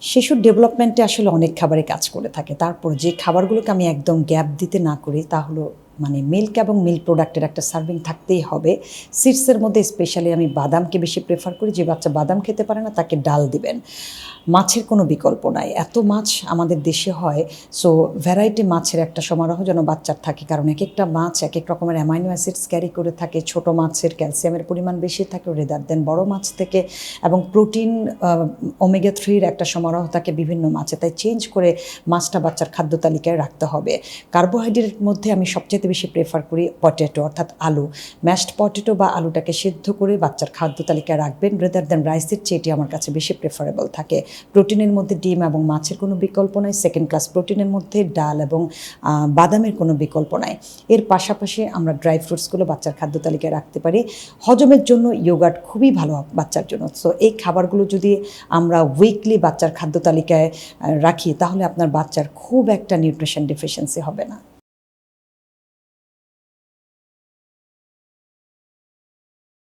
শিশুর ডেভেলপমেন্টে আসলে অনেক খাবারে কাজ করে থাকে। তারপর যে খাবারগুলোকে আমি একদম গ্যাপ দিতে না করি, তা হলো মানে মিল্ক এবং মিল্ক প্রোডাক্টের একটা সার্ভিং থাকতেই হবে। সিডসের মধ্যে স্পেশালি আমি বাদামকে বেশি প্রেফার করি, যে বাচ্চা বাদাম খেতে পারে না, তাকে ডাল দিবেন। মাছের কোনো বিকল্প নাই। এত মাছ আমাদের দেশে হয় সো ভ্যারাইটি মাছের একটা সমারোহ যেন বাচ্চার থাকে, কারণ এক একটা মাছ এক এক রকমের অ্যামাইনো অ্যাসিডস ক্যারি করে থাকে, ছোট মাছের ক্যালসিয়ামের পরিমাণ বেশি থাকে রেদার দেন বড় মাছ থেকে, এবং প্রোটিন ওমেগা থ্রির একটা সমারোহ থাকে বিভিন্ন মাছে, তাই চেঞ্জ করে মাছটা বাচ্চার খাদ্য তালিকায় রাখতে হবে। কার্বোহাইড্রেটের মধ্যে আমি সবচেয়ে বেশি প্রেফার করি পটেটো অর্থাৎ আলু। ম্যাশড পটেটো বা আলুটাকে সিদ্ধ করে বাচ্চার খাদ্য তালিকায় রাখবেন রেদার দেন রাইসের চেয়ে এটি আমার কাছে বেশি প্রেফারেবল থাকে। প্রোটিনের মধ্যে ডিম এবং মাছের কোনো বিকল্প নাই সেকেন্ড ক্লাস প্রোটিনের মধ্যে ডাল এবং বাদামের কোনো বিকল্প নাই। এর পাশাপাশি আমরা ড্রাই ফ্রুটসগুলো বাচ্চার খাদ্য তালিকায় রাখতে পারি। হজমের জন্য ইয়োগার্ট খুবই ভালো বাচ্চার জন্য। সো এই খাবারগুলো যদি আমরা উইকলি বাচ্চার খাদ্য তালিকায় রাখি, তাহলে আপনার বাচ্চার খুব একটা নিউট্রিশন ডেফিসিয়েন্সি হবে না।